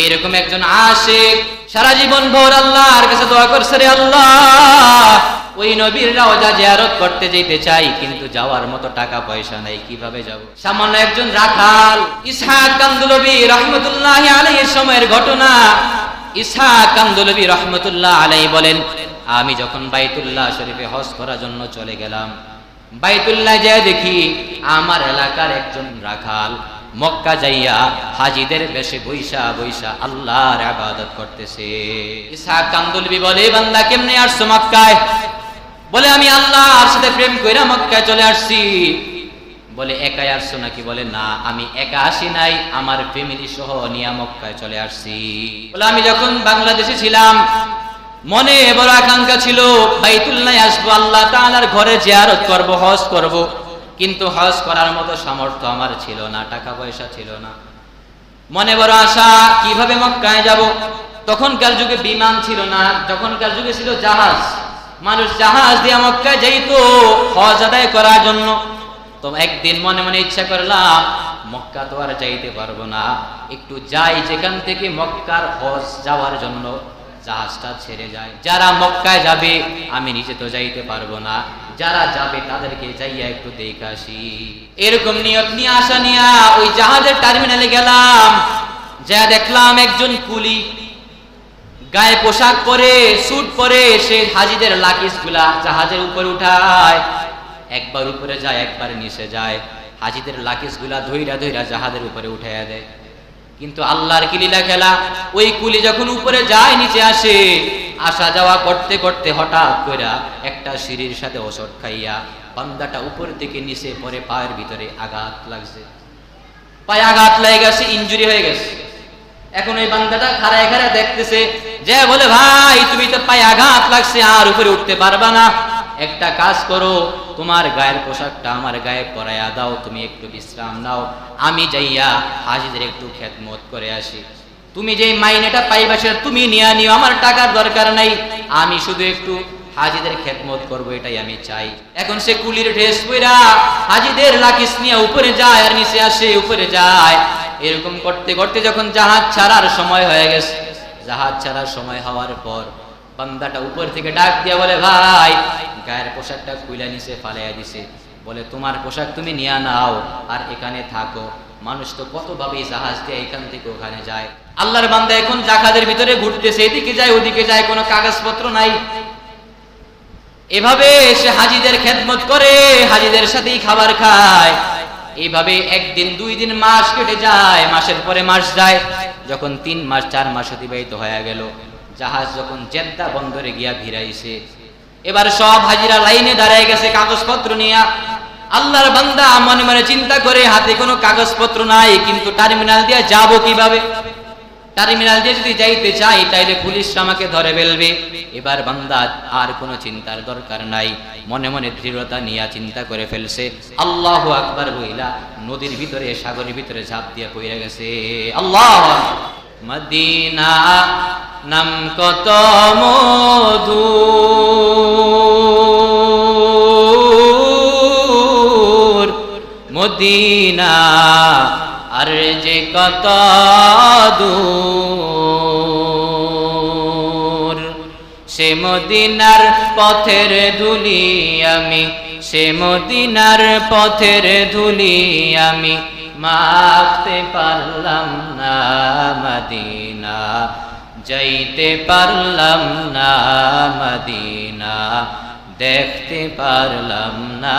এইরকম একজন আশেক সারা জীবন ভোর আল্লাহর কাছে দোয়া করছে রে আল্লাহ। ওই নবীর রওজা জিয়ারত করতে যেতে চাই, কিন্তু যাওয়ার মতো টাকা পয়সা নাই, কীভাবে যাব? সামান্য একজন রাখাল, ইসহাক কান্দুলবি রহমতুল্লাহ আলাইহির সময়ের ঘটনা। ইসহাক কান্দুলবি রহমতুল্লাহ আলাই বলেন, আমি যখন বাইতুল্লাহ শরীফে হজ করার জন্য চলে গেলাম, বাইতুল্লাহ যায় দেখি আমার এলাকার একজন রাখাল মক্কা যাইয়া হাজিদের বেশে বৈশা বৈশা আল্লাহর আবাদত করতেছে। ইসহাক কান্দুলবি বলে বান্দা, কেমনে আসছো মক্কায়? বলে, আমি আল্লাহর সাথে প্রেম কইরা মক্কায় চলে আসছি। বলে, একাই আসছো নাকি? বলে, না, আমি একা আসি নাই, আমার ফ্যামিলি সহ নিয়া মক্কায় চলে আসছি। বলে, আমি যখন বাংলাদেশে ছিলাম, মনে বড় আকাঙ্ক্ষা ছিল বাইতুল্লাহ আসব, আল্লাহ তাআলার ঘরে জিয়ারত করব, হজ করব। কিন্তু হজ করার মতো সামর্থ্য আমার ছিল না, টাকা পয়সা ছিল না। মনে বড় আশা, কীভাবে মক্কায় যাব? তখনকার যুগে বিমান ছিল না যখনকার যুগে ছিল জাহাজ। মানুষ জাহাজ দিয়ে মক্কায় যাইতো হজ আদায় করার জন্য। তো একদিন মনে মনে ইচ্ছা করলাম, মক্কা তো আর যাইতে পারব না। একটু যাই যেখান থেকে মক্কার হজ যাওয়ার জন্য। জাহাজটা ছেড়ে যায়। যারা মক্কায় যাবে, আমি নিজে তো যাইতে পারব না। যারা যাবে তাদেরকে যাইয়া একটু দেখে আসি। এরকম নিয়ত নিয়ে আসা নিয়া ওই জাহাজের টার্মিনালে গেলাম। যা দেখলাম একজন কুলি, গায়ে পোশাক পরে স্যুট পরে, সে হাজিদের লাকিসগুলা জাহাজের উপরে উঠায়। একবার উপরে যায়, একবার নিচে যায়। হাজিদের লাকিসগুলা ধইরা ধইরা জাহাজের উপরে উঠাইয়া দেয়। কিন্তু আল্লাহর কিলিলা খেলা? ওই কুলি যখন উপরে যায়, নিচে আসে আসা যাওয়া করতে করতে হঠাৎ করে একটা সিঁড়ির সাথে ওষুধ খাইয়া বান্দাটা উপর থেকে নিচে পরে পায়ের ভিতরে আঘাত লাগছে। পায়ে আঘাত লেগে গেছে ইঞ্জুরি হয়ে গেছে। এখন ওই বান্দাটা খাড়ায় খাড়ায় দেখতেছে, যে বলে, ভাই, তুমি তো পায়ে আঘাত লাগছে, আর উপরে উঠতে পারবা না। একটা কাজ করো, তোমার গায়ের পোশাকটা আমার গায়ে পরাইয়া দাও, তুমি একটু বিশ্রাম নাও। আমি যাইয়া হাজিদের একটু খেদমত করে আসি। তুমি যে মাইনেটা পাইবা সেটা তুমি নিয়ে নিও, আমার টাকার দরকার নাই। আমি শুধু একটু হাজিদের খেদমত করব, এটাই আমি চাই। এখন সে কুলির ড্রেস পইরা হাজিদের লাকিস নিয়ে উপরে যায় আর নিচে আসে, উপরে যায়। এরকম করতে করতে যখন জাহাজ ছাড়ার সময় হয়ে গেছে, জাহাজ ছাড়ার সময় হওয়ার পর বান্দাটা উপর থেকে ডাক দিয়া বলে, ভাই, গায়ের পোশাকটা কুইলা নিচে ফালাইয়া দিছে। বলে, তোমার পোশাক তুমি নিয়ে নাও, আর এখানে থাকো। মানুষ তো কতভাবে জাহাজ দিয়ে এখান থেকে ওখানে যায়। আল্লাহর বান্দা এখন জাহাজের ভিতরে ঘুরতেছে, এদিকে যায়, ওদিকে যায়, কোনো কাগজপত্র নাই। এভাবে সে হাজিদের খেদমত করে, হাজিদের সাথেই খাবার খায়। এইভাবে একদিন, দুই দিন মাস কেটে যায়, মাসের পরে মাস যায়, যখন তিন মাস, চার মাস অতিবাহিত হয়ে গেল। জাহাজ যখন জেদ্দা বন্দরে গিয়া ভিড়াইছে, এবার সব হাজিরা লাইনে দাঁড়ায় গেছে কাগজপত্র নিয়ে। আল্লাহর বান্দা মনে মনে চিন্তা করে, হাতে কোনো কাগজপত্র নাই, কিন্তু টার্মিনাল দিয়ে যাব কীভাবে? টার্মিনাল দিয়ে যদি যাইতে চাই, তাইলে পুলিশ আমাকে ধরে ফেলবে। এবার বান্দা আর কোনো চিন্তার দরকার নাই। মনে মনে দৃঢ়তা নিয়ে চিন্তা করে ফেলছে। আল্লাহ আকবার বইলা নদীর ভিতরে, সাগরের ভিতরে ঝাঁপ দিয়ে পড়ে গেছে। আল্লাহ মদিনা নাম কত মধুর মদিনা যে কত দূর সে মদিনার পথের ধুলি আমি, সে মদিনার পথের ধুলি আমি মাপতে পারলাম না মদিনা, যাইতে পারলাম না মদিনা, দেখতে পারলাম না।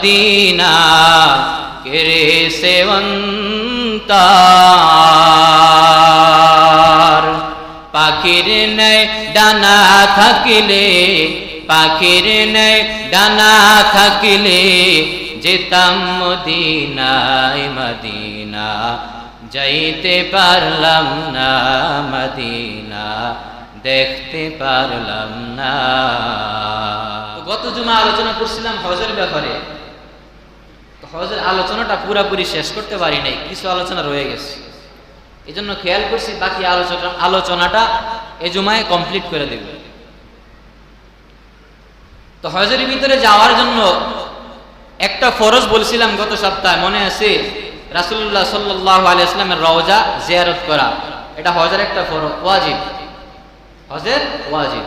মদিনা কেরে সেবন্তার পাখির নেয় ডানা থাকিলে, পাখির নেই ডানা থাকলে, যেতাম মদিনায় মদিনা, যাইতে পারলাম না মদিনা, দেখতে পারলাম না। গত জুমা আলোচনা করছিলাম হজের ব্যাপারে। হজের আলোচনাটা পুরাপুরি শেষ করতে পারি নাই, কিছু আলোচনা রয়ে গেছে। এই জন্য খেয়াল করছি বাকি আলোচনা আলোচনাটা এ জুমায় কমপ্লিট করে দেব। তো হজের ভিতরে যাওয়ার জন্য একটা ফরজ বলছিলাম গত সপ্তাহে, মনে আছে? রাসুল্লাহ সাল্লাহ আলিয়াস্লামের রওজা জিয়ারত করা। এটা হজের একটা ফরজ ওয়াজিব। হজের ওয়াজিব।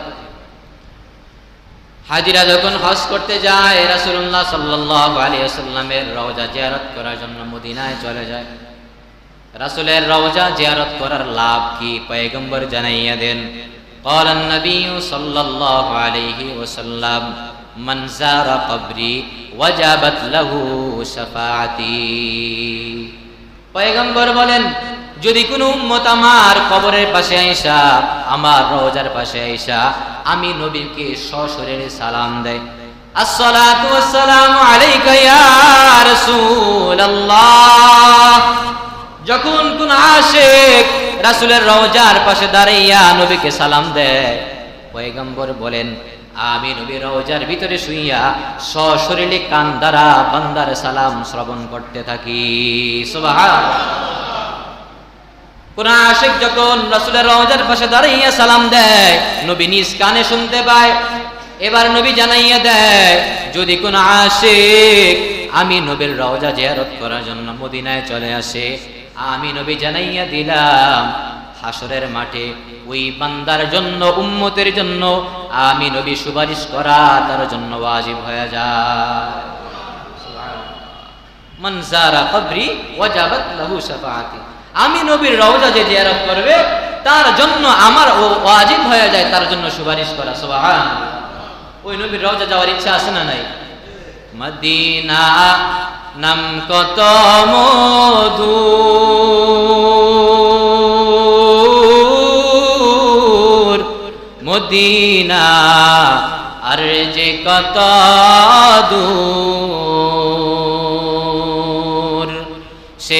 হাজিরা যখন হজ করতে যায় রাসুল্লাহ সাল্লাহ আলিয়াস্লামের রওজা জিয়ারত করার জন্য মদিনায় চলে যায় রাসুলের রওজা জিয়ারত করার লাভ কি পয়গম্বর জানাইয়া দেন قال النبي صلى الله عليه وسلم من زار قبري وجبت له شفاعتي পয়গম্বর বলেন যদি কোনো উম্মত আমার কবরের পাশে আইসা, আমার রোজার পাশে আইসা, আমি নবীকে সশরীরে সালাম দেয়। আসসালাতু ওয়াসসালামু আলাইকা ইয়া রাসূলুল্লাহ। যখন কোন আশেক রাসূলের রওজার পাশে দাঁড়াইয়া নবীকে সালাম দেয়, পয়গম্বর বলেন, আমি নবীর রওজার ভিতরে শুইয়া সশরীরে কান দ্বারা বান্দার সালাম শ্রবণ করতে থাকি। সুবহানাল্লাহ। কোন আশেক যখন রাসূলের রওজার পাশে দাঁড়াইয়া সালাম দেয়, নবী নিজ কানে শুনতে পায়। এবার নবী জানাইয়া দেয়, যদি কোন আশেক আমি নবীর রওজা জিয়ারত করার জন্য মদিনায় চলে আসে, আমি নবী জানাইয়া দিলাম হাসরের মাঠে ওই বান্দার জন্য, উম্মতের জন্য আমি নবী সুপারিশ করা তার জন্য ওয়াজিব হয়ে যায়। মান যারা কবরি ওয়াজাবাত লাহু শাফাআতি। আমি নবীর রওজা যে জিয়ারত করবে, তার জন্য আমার ও ওয়াজিব হয়ে যায়, তার জন্য সুপারিশ করা, সুবহানাল্লাহ। ওই নবীর রওজা যাওয়ার ইচ্ছা আছে না নাই? মদিনা নাম কত মধু? মদিনা আর যে কত দূর?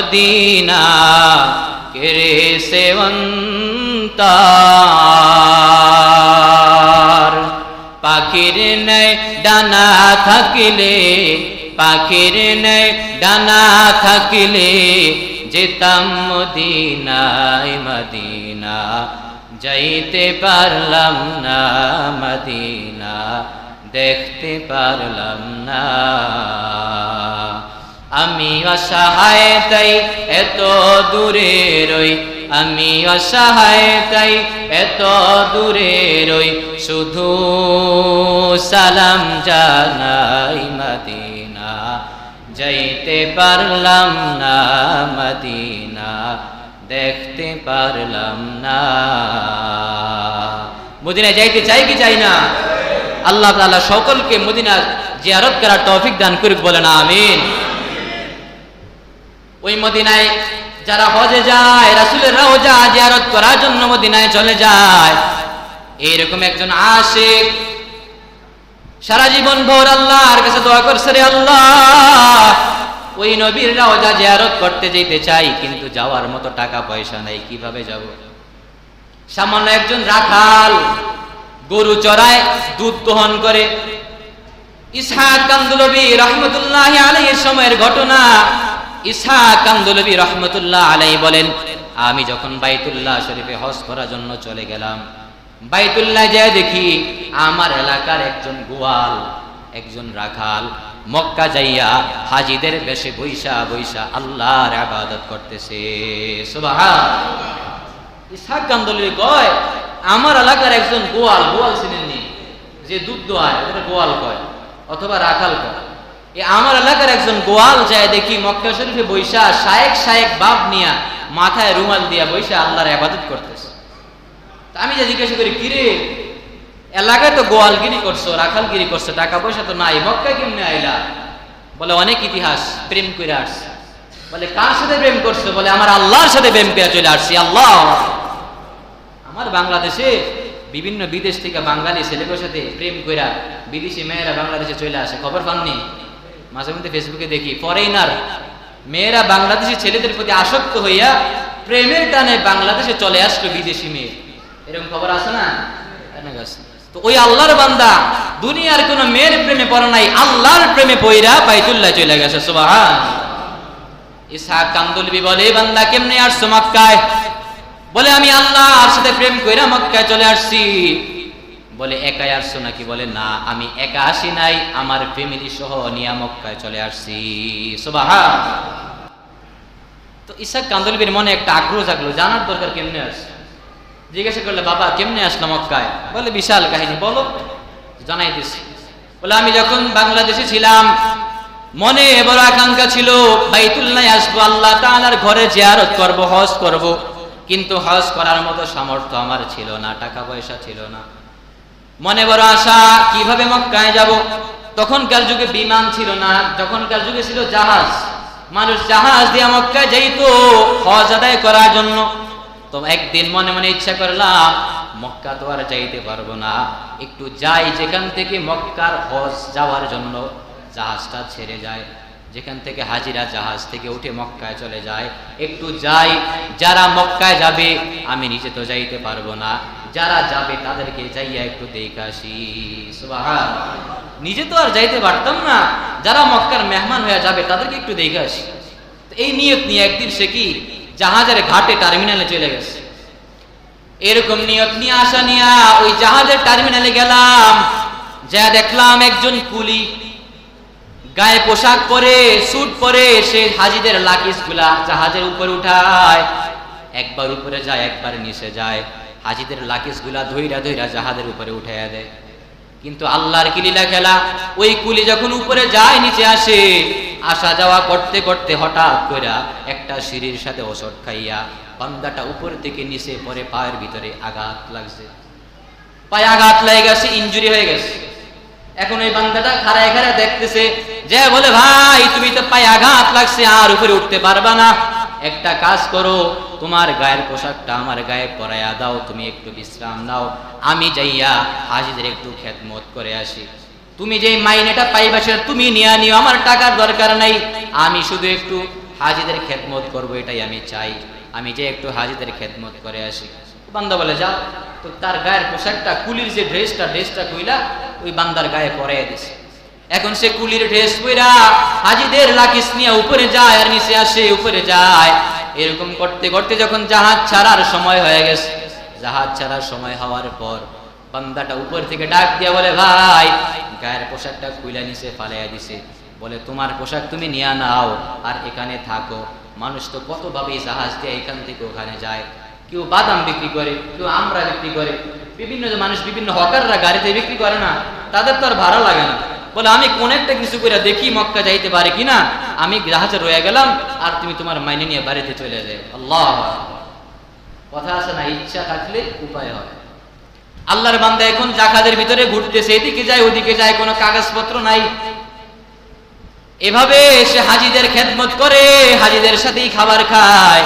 মদিনা কেরে সেবন্তার পাখির নেয় ডানা থাকিলে, পাখির নেয় ডানা থাকিলে, যেতাম মদিনায় মদিনা, যাইতে পারলাম না মদিনা, দেখতে পারলাম না। আমি অসহায় তাই এত দূরে রই। আমি অসহায় তাই এত দূরে রই। শুধু সালাম জানাই মদিনা। যাইতে পারলাম না মদিনা। দেখতে পারলাম না। মদিনা যাইতে চাই কি চাই না? আল্লাহ তাআলা সকলকে মদিনা জিয়ারত করার তৌফিক দান করুক বলেন, আমিন। ওই মদিনায় যারা হজে যায়, রাসুলের রওজা জিয়ারত করার জন্য মদিনায় চলে যায়। এইরকম একজন আশিক। সারা জীবন ভোর আল্লাহর কাছে দোয়া করছে রে আল্লাহ। ওই নবীর রওজা জিয়ারত করতে যেতে চাই, কিন্তু যাওয়ার মতো টাকা পয়সা নাই, কীভাবে যাব? সামান্য একজন রাখাল গরু চড়ায় দুধ দহন করে। ইসহাক কান্দুলবি রহমতুল্লাহ আলাইহির সময়ের ঘটনা ইসহাক কান্দুলবি রহমতুল্লাহ আলাই বলেন, আমি যখন বাইতুল্লাহ শরীফে হজ করার জন্য চলে গেলাম, বাইতুল্লাহ যায় দেখি আমার এলাকার একজন গোয়াল, একজন রাখাল, মক্কা যাইয়া হাজিদের বেশে বৈশা বৈশা আল্লাহর আবাদত করতেছে। ইসহাক কান্দুলবি কয়, আমার এলাকার একজন গোয়াল গোয়াল চিনেননি, যে দুধ দোয়ায় ওটা গোয়াল কয়, অথবা রাখাল কয়। আমার এলাকার একজন গোয়াল যায় দেখি মক্কা শরীফে বৈশা শায়েক শায়েক বাপ নিয়া মাথায় রুমাল দিয়া বৈশা আল্লাহর আবাদত করতেছে। তা আমি যে জিজ্ঞাসা করি, কিরে, এলাকায় তো গোয়ালগিরি করছ, রাখালগিরি করছ টাকা পয়সা তো নাই মক্কা কেমনে আইলা? বলে, অনেক ইতিহাস, প্রেম করে আসছে। বলে, কার সাথে প্রেম করছ? বলে, আমার আল্লাহর সাথে প্রেম করে চলে আসছি, আল্লাহ! আমার বাংলাদেশে বিভিন্ন বিদেশ থেকে বাঙালি ছেলেদের সাথে প্রেম কইরা বিদেশি মেয়েরা বাংলাদেশে চলে আসে, খবর পাননি? মাঝে মধ্যে ফেসবুকে দেখি ফরেনার মেয়েরা বাংলাদেশি ছেলেদের প্রতি আসক্ত হইয়া প্রেমের টানে বাংলাদেশে চলে আসলো বিদেশি মেয়ে। এরকম খবর আছে না। তো ওই আল্লাহর বান্দা দুনিয়ার কোন মেয়ের প্রেমে পড়ে নাই, আল্লাহর প্রেমে পইরা বাইতুল্লাহ চলে গেছে, সুবহান। ইসহাক কান্দুলবি বলে বান্দা কেমনে আসছো মক্কায়? বলে, আমি আল্লাহর সাথে প্রেম কইরা মক্কায় চলে আসছি। বলে, একাই আসছো নাকি? বলে, না, আমি একা আসি নাই, আমার ফ্যামিলি সহ নিয়া মক্কায় চলে আসছি। তো ইসাক কান্দলবির মনে একটা আগ্রহ জাগলো, জানার দরকার কেমনে আসছে জিজ্ঞাসা করলে, বাবা, কেমনে আসলো মক্কায়? বলে, বিশাল কাহিনী, বলো। জানাই দিছি। বলে, আমি যখন বাংলাদেশে ছিলাম, মনে বড় আকাঙ্ক্ষা ছিল, বাইতুল্লাহ আসব, আল্লাহ তাআলার ঘরে জিয়ারত করব, হজ করব। কিন্তু হজ করার মতো সামর্থ্য আমার ছিল না, টাকা পয়সা ছিল না। মনে বড় আশা, কীভাবে মক্কায় যাব? তখনকার যুগে বিমান ছিল না, যখনকার যুগে ছিল জাহাজ। মানুষ জাহাজ দিয়ে মক্কায় যাইতো, হজ আদায় করার জন্য। তো একদিন মনে মনে ইচ্ছা করলাম মক্কা তো আর যাইতে পারব না। একটু যাই যেখান থেকে মক্কার হজ যাওয়ার জন্য। জাহাজটা ছেড়ে যায়। যেখান থেকে হাজিরা জাহাজ থেকে উঠে মক্কায় চলে যায়। একটু যাই, যারা মক্কায় যাবে, আমি নিজে তো যাইতে পারব না। যারা যাবে তাদেরকে যাইয়া একটু দেখে আসি। নিজে তো আর যাইতে পারতাম না। যারা মক্কার মেহমান হয়ে যাবে তাদেরকে একটু দেখে আসি। এই নিয়ত নিয়ে একদিন সে কি জাহাজের ঘাটে টার্মিনালে চলে গেছে। এরকম নিয়ত নিয়ে আসা নিয়া ওই জাহাজের টার্মিনালে গেলাম। যা দেখলাম একজন কুলি। গায়ে পোশাক পরে, স্যুট পরে, সে হাজিদের লাকিসগুলা জাহাজের উপরে উঠায়। একবার উপরে যায়, একবার নিচে যায়। হাজিদের লাকিসগুলা ধইরা ধইরা জাহাজের উপরে উঠাইয়া দেয়। কিন্তু আল্লাহর কিলীলা খেলা, ওই কুলি যখন উপরে যায়, নিচে আসে, আসা যাওয়া করতে করতে হঠাৎ কইরা একটা সিঁড়ির সাথে ওষুধ খাইয়া বান্দাটা উপর থেকে নিচে পরে পায়ের ভিতরে আঘাত লাগছে। পায়ে আঘাত লেগে গেছে ইনজুরি হয়ে গেছে। এখন ওই বান্দাটা খাড়ায় খাড়ায় দেখতেছে, যে বলে, ভাই, তুমি তো পায়ে আঘাত লাগছে, আর উপরে উঠতে পারবা না। একটা কাজ করো, তোমার গায়ের পোশাকটা আমার গায়ে পরাইয়া দাও, তুমি একটু বিশ্রাম নাও। আমি যাইয়া হাজিদের একটু খেদমত করে আসি। তুমি যে মাইনেটা পাইবা সেটা তুমি নিয়ে নিও, আমার টাকার দরকার নাই। আমি শুধু একটু হাজিদের খেদমত করব, এটাই আমি চাই। আমি যে একটু হাজিদের খেদমত করে আসি। বান্দা বলে, যা, তো তার গায়ের পোশাকটা, কুলির যে ড্রেসটা ড্রেসটা কইলা, ওই বান্দার গায়ে পরাইয়া দিছে। এখন সে কুলির ড্রেস পইরা হাজিদের লাকিস নিয়ে উপরে যায় আর নিচে আসে, উপরে যায়। এরকম করতে করতে যখন জাহাজ ছাড়ার সময় হয়ে গেছে, জাহাজ ছাড়ার সময় হওয়ার পর বান্দাটা উপর থেকে ডাক দিয়া বলে, ভাই, গায়ের পোশাকটা কুইলা নিচে ফালাইয়া দিছে। বলে, তোমার পোশাক তুমি নিয়ে নাও আর এখানে থাকো। মানুষ তো কতভাবে জাহাজ দিয়ে এখান থেকে ওখানে যায়। কেউ বাদাম বিক্রি করে, কেউ আমরা বিক্রি করে। বিভিন্ন যে মানুষ, বিভিন্ন হকাররা গাড়িতে বিক্রি করে না, তাদের তো আর ভাড়া লাগে না। বলে, আমি কোন একটা কিছু করে দেখি মক্কা যাইতে পারে কিনা আমি জাহাজে রয়ে গেলাম, আর তুমি তোমার মাইনে নিয়ে বাড়িতে চলে যায় আল্লাহ কথা আছে না, ইচ্ছা থাকলে উপায় হয়। আল্লাহর বান্দা এখন জাকাদের ভিতরে ঘুরতেছে, এদিকে যায়, ওদিকে যায়, কোনো কাগজপত্র নাই। এভাবে সে হাজিদের খেদমত করে, হাজিদের সাথেই খাবার খায়।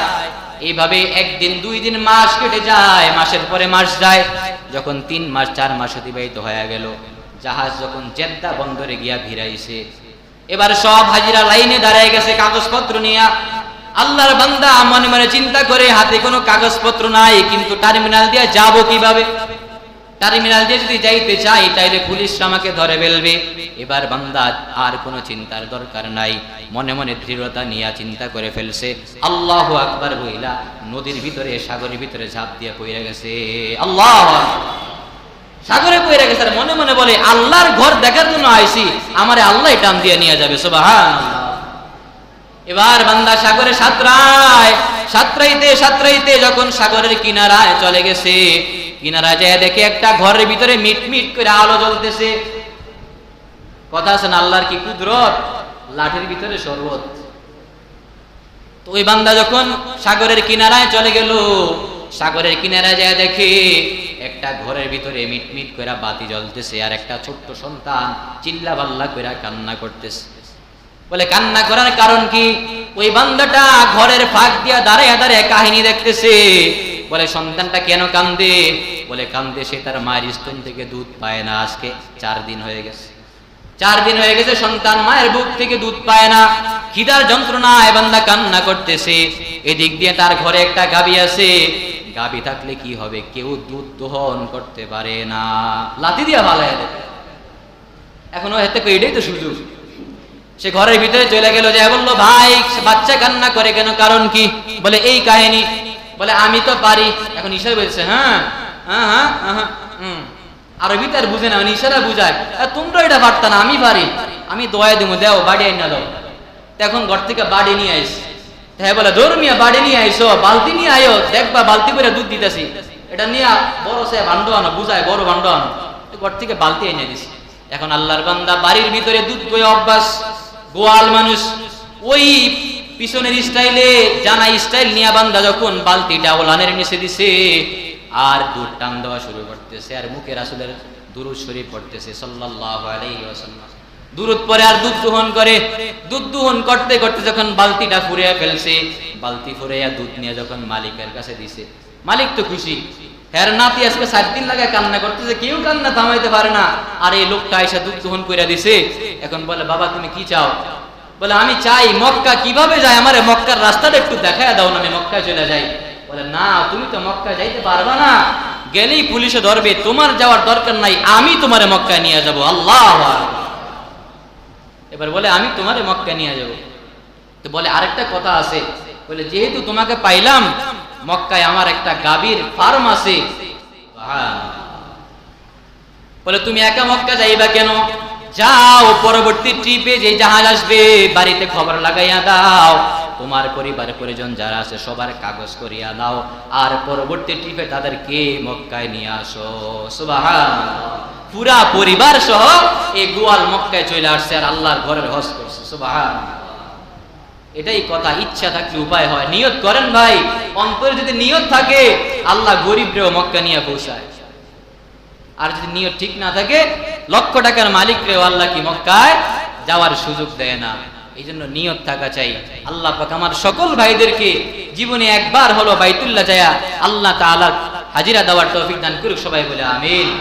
এইভাবে একদিন, দুই দিন মাস কেটে যায়, মাসের পরে মাস যায়। যখন তিন মাস, চার মাস অতিবাহিত হয়ে গেল, জাহাজ যখন জেদ্দা বন্দরে গিয়া ভিড়াইছে। এবার সব হাজিরা লাইনে দাঁড়ায় গেছে কাগজপত্র নিয়ে। আল্লাহর বান্দা মনে মনে চিন্তা করে, হাতে কোনো কাগজপত্র নাই, কিন্তু টার্মিনাল দিয়ে যাব কীভাবে? টার্মিনাল দিয়ে যদি যাইতে চাই তাইলে পুলিশ আমাকে ধরে ফেলবে। এবার বান্দা আর কোনো চিন্তার দরকার নাই। মনে মনে দৃঢ়তা নিয়ে চিন্তা করে ফেলছে। আল্লাহ আকবার বইলা নদীর ভিতরে, সাগরের ভিতরে ঝাঁপ দিয়ে পইরা গেছে। আল্লাহ সাগরে পইরা গেছে মনে মনে বলে, আল্লাহর ঘর দেখার জন্য আইসি আমারে আল্লাহ টান দিয়ে নিয়ে যাবে। সুবহান এবার বান্দা সাগরে সাঁতরায়। সাঁতরাইতে সাঁতরাইতে যখন সাগরের কিনারায় চলে গেছে কিনারায় যায় দেখে একটা ঘরের ভিতরে মিট মিট করে আলো জ্বলতেছে। কথা আছে না, আল্লাহর কি কুদরত? লাঠির ভিতরে শরবত। তো ওই বান্দা যখন সাগরের কিনারায় চলে গেল, সাগরের যায় দেখে একটা ঘরের ভিতরে মিট মিট করে বাতি জ্বলতেছে আর একটা ছোট্ট সন্তান চিল্লা বাল্লা করে কান্না করতেছে। বলে, কান্না করার কারণ কি? ওই বান্দাটা ঘরের ফাঁক দিয়া দাঁড়ায় দাঁড়ায় কাহিনী দেখতেছে। বলে, সন্তানটা কেন কান্দে বলে কান্দে সে তার মায়ের স্তন থেকে দুধ পায় না, আজকে চার দিন হয়ে গেছে। চার দিন হয়ে গেছে, সন্তান মায়ের বুক থেকে দুধ পায় না। খিদার যন্ত্রণায় বান্দা কান্না করতেছে। এদিক দিয়ে তার ঘরে একটা গাবি আছে। গাবি থাকলে কি হবে? কেউ দুধ দোহন করতে পারে না। লাতি দিয়া ভালো এখন হাতে এটাই তো সুযোগ। সে ঘরের ভিতরে চলে গেল, যে বলল, ভাই বাচ্চা কান্না করে কেন? কারণ কি? বলে, এই কাহিনী বলে, আমি তো পারি। এখন ইশারা বলছে হ্যাঁ হ্যাঁ হ্যাঁ হ্যাঁ আরবি তার বুঝে না মানে ইশারা বুঝায়। তোমরা এটা পারতা না, আমি পারি। আমি দোয়াই দিব, দেও, বাড়ি আইনা দাও। এখন ঘর থেকে বাড়ি নিয়ে আইস। হ্যাঁ বলে ধর্মিয়া বাড়ি নিয়ে আইসো, বালতি নিয়ে আইও দেখবা, বালতি করে দুধ দিতেছি। এটা নিয়ে বড় সে ভান্ড আনো বুঝায়, বড় ভান্ড আনো ঘর থেকে বালতি এনে দিছি। এখন আল্লাহর বান্দা বাড়ির ভিতরে দুধ বয়ে অভ্যাস। গোয়াল মানুষ, ওই পিছনের স্টাইলে, জানা স্টাইল নিয়া বান্দা যখন বালতিটা ওলানের নিচে দিছে, আর দুধ টান দেওয়া শুরু করতেছে, আর মুখে রাসুলের দুরুদ শরীফ পড়তেছে ওয়াসাল্লাম। দুরুদ পরে আর দুধ দোহন করে। দুধ দোহন করতে করতে যখন বালতিটা ফুরিয়ে ফেলছে, বালতি ফুরিয়ে দুধ নিয়ে যখন মালিকের কাছে দিছে, মালিক তো খুশি। হ্যার নাতি আজকে সাত দিন লাগে কান্না করতেছে, কেউ কান্না থামাইতে পারে না। আর এই লোকটা এসে দুধ দোহন করে দিছে, এখন বলে, বাবা, তুমি কি চাও? বলে, আমি চাই মক্কা কীভাবে যায়? আমারে মক্কার রাস্তাটা একটু দেখায় দাও না, আমি মক্কায় চলে যাই। বলে, না, তুমি তো মক্কা যাইতে পারবা না। গেলেই পুলিশে ধরবে, তোমার যাওয়ার দরকার নাই, আমি তোমারে মক্কায় নিয়ে যাব। আল্লাহ এবার বলে, আমি তোমারে মক্কা নিয়ে যাব। তো বলে, আরেকটা কথা আছে। বলে, যেহেতু তোমাকে পাইলাম, মক্কায় আমার একটা গাভীর ফার্ম আছে। বলে, তুমি একা মক্কা যাইবা কেন? যাও, পরবর্তী ট্রিপে যে জাহাজ আসবে, বাড়িতে খবর লাগাইয়া দাও। তোমার পরিবার পরিজন যারা আছে, সবার কাগজ করিয়া দাও। আর পরবর্তী ট্রিপে তাদেরকে মক্কায় নিয়ে আসো। সুবাহান পুরা পরিবার সহ এই গোয়াল মক্কায় চলে আসছে আর আল্লাহর ঘরের হজ করছে। সুবাহান এটাই কথা। ইচ্ছা থাকলে উপায় হয়। নিয়ত করেন ভাই। অন্তরে যদি নিয়ত থাকে, আল্লাহ গরিবরেও মক্কা নিয়ে পৌঁছায়। আর যদি নিয়ত ঠিক না থাকে, লক্ষ টাকার মালিক রে আল্লাহ কি মক্কায় যাওয়ার সুযোগ দেয় না। এই জন্য নিয়ত থাকা চাই। আল্লাহ পাক আমার সকল ভাইদেরকে জীবনে একবার হলো বাইতুল্লাহ যায়া আল্লাহ তাআলা হাজিরা দেওয়ার তৌফিক দান করুক সবাই বলে আমিন।